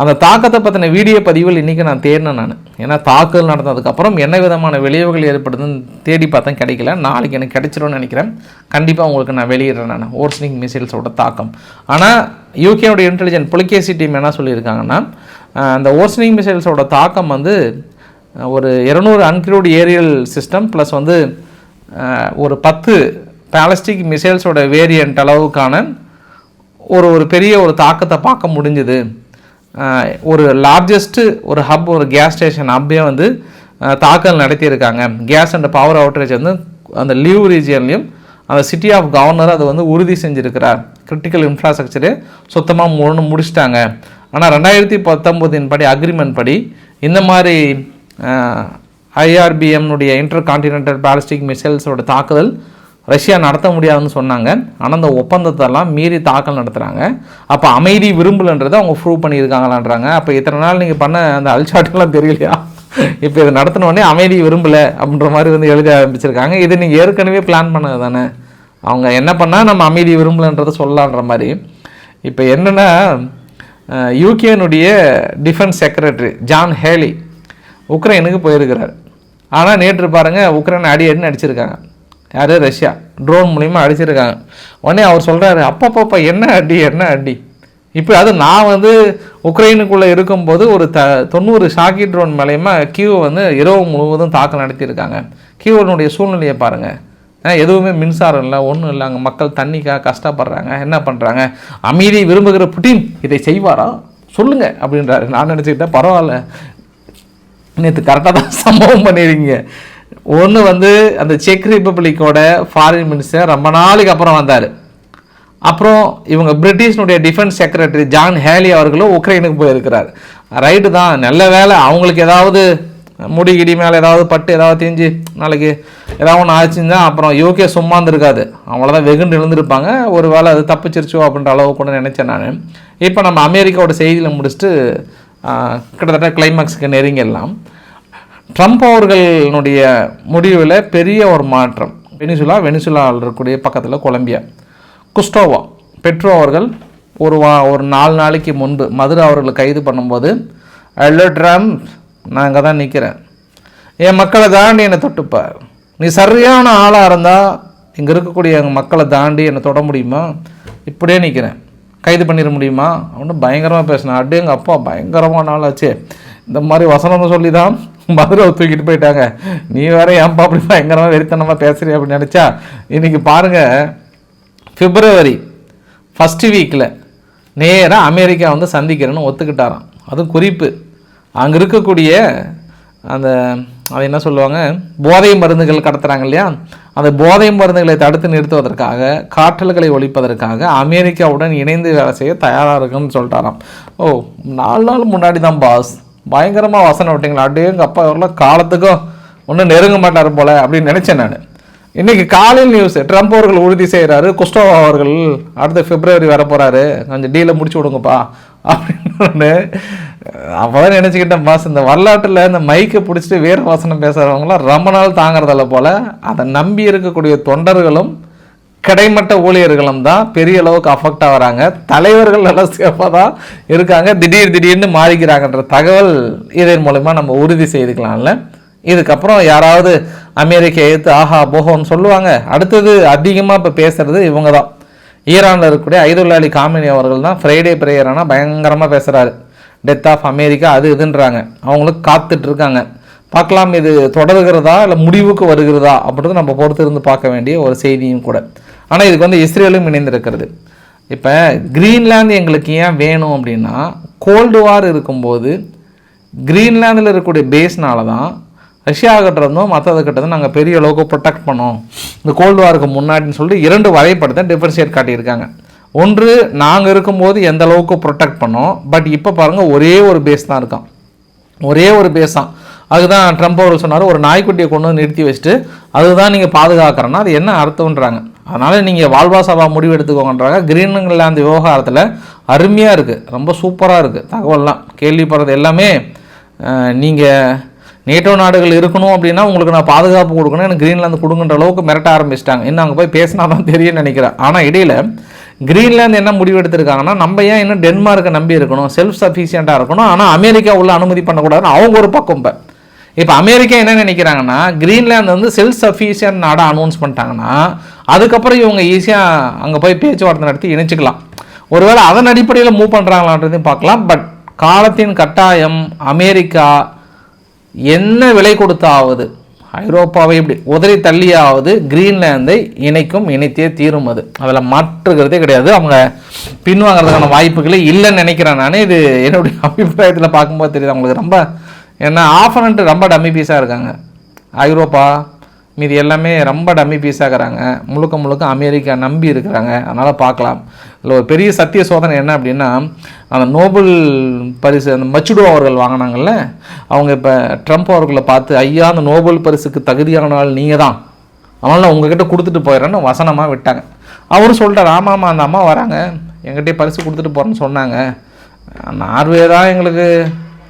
அந்த தாக்கத்தை பற்றின வீடியோ பதிவுகள் இன்றைக்கி நான் தேடினேன் நான். ஏன்னா தாக்குதல் நடந்ததுக்கப்புறம் என்ன விதமான விளைவுகள் ஏற்படுதுன்னு தேடி பார்த்தேன் கிடைக்கல. நாளைக்கு எனக்கு கிடைச்சிரும்னு நினைக்கிறேன். கண்டிப்பாக உங்களுக்கு நான் வெளியிடுறேன் நான் ஓர்ஸ்னிக் மிசைல்ஸோட தாக்கம். ஆனால் யூகேனுடைய இன்டெலிஜென்ட் புலிகேசி டீம் என்ன சொல்லியிருக்காங்கன்னா அந்த ஓர்ஸ்னிக் மிசைல்ஸோட தாக்கம் வந்து ஒரு இரநூறு அன்க்ரூட் ஏரியல் சிஸ்டம் ப்ளஸ் வந்து ஒரு பத்து பேலஸ்டிக் மிசைல்ஸோட வேரியண்ட் அளவுக்கான ஒரு ஒரு பெரிய ஒரு தாக்கத்தை பார்க்க முடிஞ்சுது. ஒரு லார்ஜஸ்ட்டு ஒரு ஹப் ஒரு கேஸ் ஸ்டேஷன் ஹப்பே வந்து தாக்கல் நடத்தியிருக்காங்க. கேஸ் அண்ட் பவர் அவுட்ரேஜ் வந்து அந்த லீவ் ரீஜியன்லையும் அந்த சிட்டி ஆஃப் கவர்னர் அதை வந்து உறுதி செஞ்சுருக்கிறார். கிரிட்டிக்கல் இன்ஃப்ராஸ்ட்ரக்சரு சுத்தமாக முழு முடிச்சிட்டாங்க. ஆனால் ரெண்டாயிரத்தி பத்தொம்போதின் படி அக்ரிமெண்ட் படி இந்த மாதிரி ஐஆர்பிஎம்னுடைய இன்டர் கான்டினென்டல் பேலஸ்டிக் மிசைல்ஸோட தாக்குதல் ரஷ்யா நடத்த முடியாதுன்னு சொன்னாங்க. ஆனால் அந்த ஒப்பந்தத்தெல்லாம் மீறி தாக்கல் நடத்துகிறாங்க அப்போ அமைதி விரும்பலன்றதை அவங்க ப்ரூவ் பண்ணியிருக்காங்களான்றாங்க. அப்போ இத்தனை நாள் நீங்கள் பண்ண அந்த அல்சாட்டுலாம் தெரியலையா? இப்போ இதை நடத்தினோடனே அமைதி விரும்பலை அப்படின்ற மாதிரி வந்து எழுத ஆரம்பிச்சிருக்காங்க. இது நீங்கள் ஏற்கனவே பிளான் பண்ணது தானே. அவங்க என்ன பண்ணால் நம்ம அமைதி விரும்பலன்றதை சொல்லலான்ற மாதிரி. இப்போ என்னென்னா யூகேனுடைய டிஃபென்ஸ் செக்ரட்டரி ஜான் ஹேலி உக்ரைனுக்கு போயிருக்கிறார். ஆனால் நேற்று பாருங்கள் உக்ரைன் அடி அடின்னு அடிச்சிருக்காங்க யார் ரஷ்யா. ட்ரோன் மூலிமா அடிச்சிருக்காங்க. உடனே அவர் சொல்கிறாரு அப்பப்பப்பா என்ன அடி என்ன அடி? இப்போ அது நான் வந்து உக்ரைனுக்குள்ளே இருக்கும்போது ஒரு த தொண்ணூறு ஷாக்கி ட்ரோன் மூலயமா கியூ வந்து இரவு முழுவதும் தாக்கல் நடத்தியிருக்காங்க. கியூவனுடைய சூழ்நிலையை பாருங்கள் ஏன்னா எதுவுமே மின்சாரம் இல்லை ஒன்றும் இல்லை அங்கே மக்கள் தண்ணிக்காக கஷ்டப்படுறாங்க என்ன பண்ணுறாங்க அமைதி விரும்புகிற புட்டின் இதை செய்வாரா? சொல்லுங்கள் அப்படின்றாரு. நான் நினச்சிக்கிட்டேன் பரவாயில்ல. நேற்று கரெக்டாக தான் சம்பவம் பண்ணிடுறீங்க ஒன்று வந்து அந்த செக் ரிப்பப்ளிக்கோட ஃபாரின் மினிஸ்டர் ரொம்ப நாளைக்கு அப்புறம் வந்தார். அப்புறம் இவங்க பிரிட்டிஷ்னுடைய டிஃபென்ஸ் செக்ரட்டரி ஜான் ஹேலி அவர்களும் உக்ரைனுக்கு போயிருக்கிறார். ரைட்டு தான் நல்ல வேலை. அவங்களுக்கு ஏதாவது முடி கிடி மேலே ஏதாவது பட்டு ஏதாவது தீஞ்சு நாளைக்கு ஏதாவது ஒன்று ஆச்சுன்னா அப்புறம் யூகே சும்மா இருந்திருக்காது. அவ்வளோதான் வெகுண்டு எழுந்திருப்பாங்க ஒரு வேளை அது தப்பிச்சிருச்சோ அப்படின்ற அளவு கூட நினச்சேன் நான். இப்போ நம்ம அமெரிக்காவோட செய்தியில் முடிச்சுட்டு கிட்டத்தட்ட கிளைமேக்ஸுக்கு நெருங்கிடலாம். ட்ரம்ப் அவர்களுடைய முடிவில் பெரிய ஒரு மாற்றம். வெனிசுலா வெனிசுலாவில் இருக்கக்கூடிய பக்கத்தில் கொலம்பியா. குஸ்டோவா பெட்ரோ அவர்கள் ஒரு வா ஒரு நாலு நாளைக்கு முன்பு மதுரை அவர்களை கைது பண்ணும்போது அல்லோ ட்ரம்ப் நான் அங்கே தான் நிற்கிறேன் என் மக்களை தாண்டி என்னை தொட்டுப்பார். நீ சரியான ஆளாக இருந்தால் இங்கே இருக்கக்கூடிய எங்கள் மக்களை தாண்டி என்னை தொட முடியுமா? இப்படியே நிற்கிறேன் கைது பண்ணிட முடியுமா? அப்படின்னு பயங்கரமாக பேசினேன். அடு எங்கள் அப்பா பயங்கரமான ஆளாச்சு. இந்த மாதிரி வசனம்னு சொல்லி தான் மதுரை தூக்கிட்டு போயிட்டாங்க. நீ வேற ஏன்பா அப்படி பயங்கரமாக வெறித்தனமாக பேசுகிறீ அப்படின்னு நினச்சா இன்றைக்கி பாருங்கள் பிப்ரவரி ஃபஸ்ட்டு வீக்கில் நேராக அமெரிக்கா வந்து சந்திக்கிறேன்னு ஒத்துக்கிட்டாராம். அதுவும் குறிப்பு. அங்கே இருக்கக்கூடிய அந்த அது என்ன சொல்லுவாங்க போதை மருந்துகள் கடத்துகிறாங்க இல்லையா? அந்த போதை மருந்துகளை தடுத்து நிறுத்துவதற்காக காற்றல்களை ஒழிப்பதற்காக அமெரிக்காவுடன் இணைந்து வேலை செய்ய தயாராக இருக்குன்னு சொல்லிட்டாராம். ஓ நாலு நாள் முன்னாடி தான் பாஸ். பயங்கரமாக வசனம் விட்டிங்களா? அப்படியே எங்கள் அப்பா எவ்வளோ காலத்துக்கும் ஒன்றும் நெருங்க மாட்டார் போல அப்படின்னு நினச்சேன் நான். இன்னைக்கு காலையில் நியூஸ் ட்ரம்ப் அவர்கள் உறுதி செய்கிறாரு குஸ்டோவா அவர்கள் அடுத்த பிப்ரவரி வர போகிறாரு கொஞ்சம் டீலை முடிச்சு விடுங்கப்பா. அப்படின்னு அப்போ தான் நினச்சிக்கிட்டேன் பாஸ் இந்த வரலாற்றில் இந்த மைக்கை பிடிச்சிட்டு வீர வாசனம் பேசுகிறவங்களாம் ரொம்ப நாள் தாங்கிறதில்ல போல் அதை நம்பி இருக்கக்கூடிய தொண்டர்களும் கிடைமட்ட ஊழியர்களும் தான் பெரிய அளவுக்கு அஃபெக்ட் ஆகிறாங்க. தலைவர்கள் நல்லா சேஃபாக தான் இருக்காங்க. திடீர் திடீர்னு மாறிக்கிறாங்கன்ற தகவல் இதன் மூலயமா நம்ம உறுதி செய்துக்கலாம்ல. இதுக்கப்புறம் யாராவது அமெரிக்கா எடுத்து ஆஹா போகோன்னு சொல்லுவாங்க. அடுத்தது அதிகமாக இப்போ பேசுறது இவங்க தான். ஈரானில் இருக்கக்கூடிய ஐதுல்லா அலி காமினி அவர்கள் தான் ஃப்ரைடே ப்ரேயரானா பயங்கரமாக பேசுகிறாரு டெத் ஆஃப் அமெரிக்கா அது இதுன்றாங்க. அவங்களுக்கு காத்துட்டு இருக்காங்க. பார்க்கலாம் இது தொடர்கிறதா இல்லை முடிவுக்கு வருகிறதா அப்படின்றது நம்ம பொறுத்து இருந்து பார்க்க வேண்டிய ஒரு செய்தியும் கூட. ஆனால் இதுக்கு வந்து இஸ்ரேலும் இணைந்திருக்கிறது. இப்போ க்ரீன்லாந்து எங்களுக்கு ஏன் வேணும் அப்படின்னா கோல்டு வார் இருக்கும்போது க்ரீன்லாந்தில் இருக்கக்கூடிய பேஸ்னால தான் ரஷ்யா கிட்ட இருந்தும் மற்றது இருந்தும் நாங்கள் பெரிய அளவுக்கு ப்ரொடெக்ட் பண்ணோம். இந்த கோல்டு வாருக்கு முன்னாடின்னு சொல்லிட்டு இரண்டு வரைபடத்தை டிஃபரன்ஷியேட் காட்டியிருக்காங்க. ஒன்று நாங்கள் இருக்கும்போது எந்த அளவுக்கு ப்ரொடெக்ட் பண்ணோம் பட் இப்போ பாருங்கள் ஒரே ஒரு பேஸ் தான் இருக்கான். ஒரே ஒரு பேஸ் தான். அதுதான் ட்ரம்ப் அவர்கள் சொன்னார் ஒரு நாய்க்குட்டியை கொண்டு வந்து நிறுத்தி வச்சுட்டு அதுதான் நீங்கள் பாதுகாக்கிறேன்னா அது என்ன அர்த்தம்ன்றாங்க. அதனால் நீங்கள் வாழ்வா சபா முடிவு எடுத்துக்கோங்கன்றாங்க. கிரீன்லாந்து விவகாரத்தில் அருமையாக இருக்குது ரொம்ப சூப்பராக இருக்குது தகவல்லாம் கேள்விப்படுறது எல்லாமே நீங்கள் நேட்டோ நாடுகள் இருக்கணும் அப்படின்னா உங்களுக்கு நான் பாதுகாப்பு கொடுக்கணும். எனக்கு கிரீன்லாந்து கொடுங்கன்ற அளவுக்கு மிரட்ட ஆரம்பிச்சிட்டாங்க. இன்னும் அங்கே போய் பேசினா தான் தெரியும்னு நினைக்கிறேன். ஆனால் இடையில் கிரீன்லாந்து என்ன முடிவு எடுத்திருக்காங்கன்னா நம்ம ஏன் இன்னும் டென்மார்க்கை நம்பி இருக்கணும்? செல்ஃப் சஃபிஷியண்ட்டாக இருக்கணும். ஆனால் அமெரிக்கா உள்ள அனுமதி பண்ணக்கூடாதுன்னு அவங்க ஒரு பக்கம் இப்போ. இப்போ அமெரிக்கா என்ன நினைக்கிறாங்கன்னா கிரீன்லாந்து வந்து செல்ஃப் சஃபிஷியன்ட் நாடாக அனௌன்ஸ் பண்ணிட்டாங்கன்னா அதுக்கப்புறம் இவங்க ஈஸியாக அங்கே போய் பேச்சுவார்த்தை நடத்தி இணைச்சிக்கலாம். ஒருவேளை அதன் அடிப்படையில் மூவ் பண்ணுறாங்களான்றதையும் பார்க்கலாம். பட் காலத்தின் கட்டாயம் அமெரிக்கா என்ன விலை கொடுத்தாவது ஐரோப்பாவை இப்படி உதறி தள்ளியாவது கிரீன்லாந்தை இணைக்கும் இணைத்தே தீரும் அது. அதில் மாற்றுகிறதே கிடையாது. அவங்க பின்வாங்கிறதுக்கான வாய்ப்புகளே இல்லைன்னு நினைக்கிறேன் நான். இது என்னுடைய அபிப்பிராயத்தில் பார்க்கும்போது தெரியுது. அவங்களுக்கு ரொம்ப ஏன்னா ஆஃபனன்ட்டு ரொம்ப டம்மி பீஸாக இருக்காங்க. ஐரோப்பா மீதி எல்லாமே ரொம்ப டம்மி பீஸாகிறாங்க முழுக்க முழுக்க அமெரிக்கா நம்பி இருக்கிறாங்க. அதனால் பார்க்கலாம். இல்லை ஒரு பெரிய சத்திய சோதனை என்ன அப்படின்னா அந்த நோபல் பரிசு அந்த மச்சுடோ அவர்கள் வாங்கினாங்கல்ல அவங்க இப்போ ட்ரம்ப் அவர்களை பார்த்து ஐயா அந்த நோபல் பரிசுக்கு தகுதியான ஆள் நீங்கள் தான் அதனால் நான் உங்ககிட்ட கொடுத்துட்டு போயிடுறேன்னு வசனமாக விட்டாங்க. அவரும் சொல்லிட்டார் ஆமாம் ஆமாம் அந்த அம்மா வராங்க. எங்கிட்டே பரிசு கொடுத்துட்டு போகிறேன்னு சொன்னாங்க. நார்வே தான் எங்களுக்கு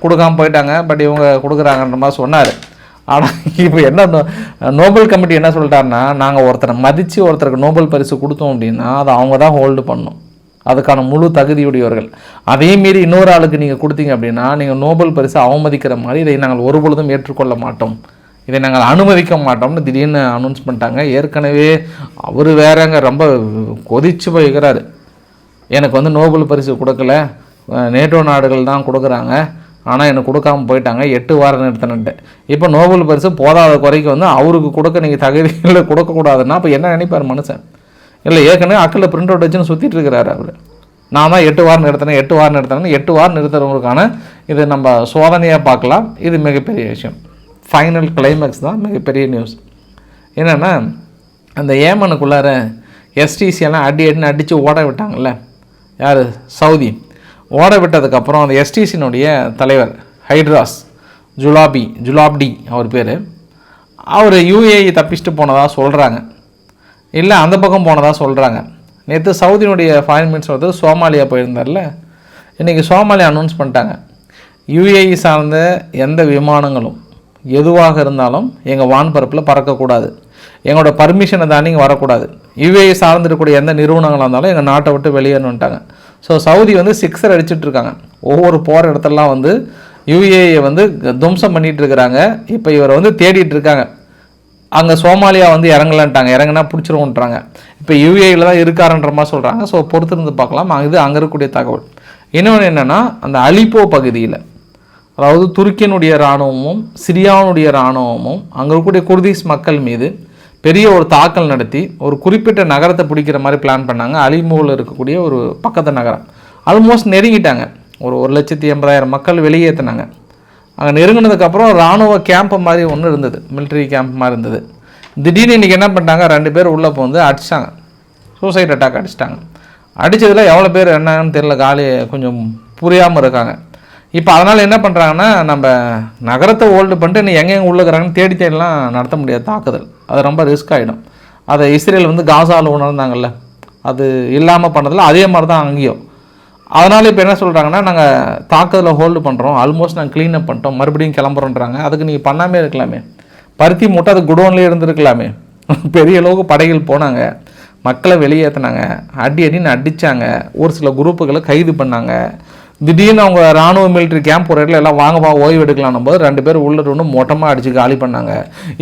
கொடுக்காம போயிட்டாங்க. பட் இவங்க கொடுக்குறாங்கன்ற மாதிரி சொன்னார். ஆனால் இப்போ என்ன நோ- நோபல் கமிட்டி என்ன சொல்லிட்டாருன்னா நாங்கள் ஒருத்தரை மதித்து ஒருத்தருக்கு நோபல் பரிசு கொடுத்தோம் அப்படின்னா அதை அவங்க தான் ஹோல்டு பண்ணும். அதுக்கான முழு தகுதியுடையவர்கள். அதே மீறி இன்னொரு ஆளுக்கு நீங்கள் கொடுத்தீங்க அப்படின்னா நீங்கள் நோபல் பரிசு அவமதிக்கிற மாதிரி இதை நாங்கள் ஒருபொழுதும் ஏற்றுக்கொள்ள மாட்டோம். இதை நாங்கள் அனுமதிக்க மாட்டோம்னு திடீர்னு அனௌன்ஸ் பண்ணிட்டாங்க. ஏற்கனவே அவர் வேறங்க ரொம்ப கொதிச்சு போய்க்கிறாரு. எனக்கு வந்து நோபல் பரிசு கொடுக்கல. நேட்டோ நாடுகள் தான் கொடுக்குறாங்க. ஆனால் எனக்கு கொடுக்காம போயிட்டாங்க. எட்டு வாரம் நிறுத்தினட்டு இப்போ நோபல் பரிசு போதாத குறைக்கு வந்து அவருக்கு கொடுக்க நீங்கள் தகுதியில் கொடுக்கக்கூடாதுன்னா அப்போ என்ன நினைப்பார் மனுஷன்? இல்லை ஏற்கனவே அக்கில் பிரிண்ட் அவுட் வச்சுன்னு சுற்றிட்டு இருக்கிறாரு அவர். நான் தான் எட்டு வாரம் நிறுத்தினேன் எட்டு வாரம் நிறுத்தினேன். எட்டு வாரம் நிறுத்துறவங்களுக்கான இது நம்ம சோதனையாக பார்க்கலாம். இது மிகப்பெரிய விஷயம். ஃபைனல் கிளைமேக்ஸ் தான் மிகப்பெரிய நியூஸ் என்னென்னா அந்த ஏமனுக்குள்ளார எஸ்டிசியெல்லாம் அடி அடின்னு அடித்து ஓட விட்டாங்கல்ல? யார்? சவுதி. ஓட விட்டதுக்கப்புறம் அந்த எஸ்டிசினுடைய தலைவர் ஹைட்ராஸ் ஜுலாபி ஜுலாப்டி அவர் பேர் அவர் யூஏஇ தப்பிச்சுட்டு போனதாக சொல்கிறாங்க இல்லை அந்த பக்கம் போனதாக சொல்கிறாங்க நேற்று சவுதியினுடைய ஃபாரின் மினிஸ்டர் வந்து சோமாலியா போயிருந்தார்ல இன்றைக்கி சோமாலியா அனௌன்ஸ் பண்ணிட்டாங்க. யூஏஇ சார்ந்த எந்த விமானங்களும் எதுவாக இருந்தாலும் எங்கள் வான்பரப்பில் பறக்கக்கூடாது. எங்களோட பர்மிஷனை தாண்டி இங்கே வரக்கூடாது. யூஏஇ சார்ந்திருக்கக்கூடிய எந்த நிறுவனங்களாக இருந்தாலும் எங்கள் நாட்டை விட்டு வெளியேறணுன்ட்டாங்க ஸோ சவுதி வந்து சிக்ஸர் அடிச்சிட்டு இருக்காங்க ஒவ்வொரு போகிற இடத்துலலாம் வந்து யூஏஏ வந்து துவம்சம் பண்ணிட்டு இருக்கிறாங்க இப்போ இவரை வந்து தேடிட்டு இருக்காங்க அங்கே சோமாலியா வந்து இறங்கலன்ட்டாங்க. இறங்குனா பிடிச்சிருவோன்றாங்க. இப்போ யூஏயில் தான் இருக்காருன்ற மாதிரி சொல்கிறாங்க ஸோ பொறுத்திருந்து பார்க்கலாம். இது அங்கே இருக்கக்கூடிய தகவல். இன்னொன்று என்னென்னா அந்த அலிப்போ பகுதியில் அதாவது துருக்கியனுடைய இராணுவமும் சிரியாவுடைய இராணுவமும் அங்கே இருக்கக்கூடிய குர்தீஸ் மக்கள் மீது பெரிய ஒரு தாக்கல் நடத்தி ஒரு குறிப்பிட்ட நகரத்தை பிடிக்கிற மாதிரி பிளான் பண்ணாங்க. அலிமோவில் இருக்கக்கூடிய ஒரு பக்கத்து நகரம். ஆல்மோஸ்ட் நெருங்கிட்டாங்க. ஒரு ஒரு லட்சத்தி எண்பதாயிரம் மக்கள் வெளியேற்றினாங்க அங்கே நெருங்கினதுக்கப்புறம் இராணுவ கேம்ப் மாதிரி ஒன்று இருந்தது. மிலிட்ரி கேம்ப் மாதிரி இருந்தது. திடீர்னு இன்றைக்கி என்ன பண்ணிட்டாங்க? ரெண்டு பேர் உள்ளே வந்து அடிச்சிட்டாங்க. சூசைட் அட்டாக் அடிச்சிட்டாங்க. அடித்ததில் எவ்வளோ பேர் என்னன்னு தெரியல. காலி கொஞ்சம் புரியாமல் இருக்காங்க. இப்போ அதனால் என்ன பண்ணுறாங்கன்னா நம்ம நகரத்தை ஹோல்டு பண்ணிட்டு இன்னும் எங்கெங்கே உள்ளுக்கிறாங்கன்னு தேடி தேடிலாம் நடத்த முடியாது தாக்குதல். அது ரொம்ப ரிஸ்க் ஆகிடும் அதை இஸ்ரேல் வந்து காசாவில் உணர்ந்தாங்கல்ல அது இல்லாமல் பண்ணதில் அதே மாதிரி தான் அங்கேயும். அதனால் இப்போ என்ன சொல்கிறாங்கன்னா நாங்கள் தாக்குதலை ஹோல்டு பண்ணுறோம் ஆல்மோஸ்ட் நாங்கள் க்ளீன் அப் பண்ணிட்டோம் மறுபடியும் கிளம்புறோன்றாங்க. அதுக்கு நீங்கள் பண்ணாமே இருக்கலாமே. பருத்தி மூட்டை அது குடோன்லேயே இருந்திருக்கலாமே. பெரிய அளவுக்கு படைகள் போனாங்க மக்களை வெளியேற்றினாங்க அடி அடின்னு அடித்தாங்க ஒரு சில குரூப்புகளை கைது பண்ணாங்க. திடீர்னு அவங்க ராணுவ மிலிட்டரி கேம்ப் ஒரு இடத்துல எல்லாம் வாங்கப்பா ஓய்வு எடுக்கலாம் போது ரெண்டு பேர் உள்ள ஒன்று மொட்டமாக அடிச்சு காலி பண்ணாங்க.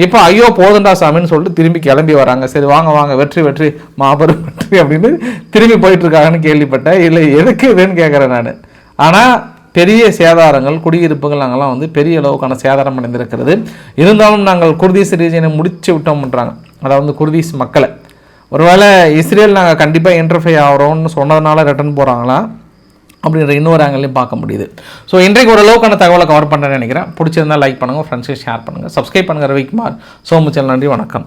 இப்போ ஐயோ போதண்டா சாமின்னு சொல்லிட்டு திரும்பி கிளம்பி வராங்க. சரி வாங்க வாங்க வெற்றி வெற்றி மாபெரும் வெற்றி அப்படின்னு திரும்பி போயிட்டு இருக்காங்கன்னு கேள்விப்பட்டேன். இல்லை எதுக்கு இதுன்னு கேட்குறேன் நான். ஆனால் பெரிய சேதாரங்கள் குடியிருப்புகள் நாங்கள்லாம் வந்து பெரிய அளவுக்கான சேதாரம் அடைந்திருக்கிறது. இருந்தாலும் நாங்கள் குர்தீஸ் ரீஜனை முடிச்சு விட்டோம்ன்றாங்க. அதாவது குர்தீஸ் மக்களை. ஒருவேளை இஸ்ரேல் நாங்கள் கண்டிப்பாக இன்டர்ஃபை ஆகிறோம்னு சொன்னதுனால ரிட்டர்ன் போகிறாங்களா அப்படின்ற இன்னொரு ஆங்கிலையும் பார்க்க முடியுது. ஸோ இன்றைக்கு ஓரளவுக்கான தகவலை கவர் பண்ணுறேன்னு நினைக்கிறேன். பிடிச்சிருந்தா லைக் பண்ணுங்கள் ஃப்ரெண்ட்ஸுக்கு ஷேர் பண்ணுங்கள் சப்ஸ்கிரைப் பண்ணுங்கள் ரவிக்குமார். சோமுச்சல் நன்றி வணக்கம்.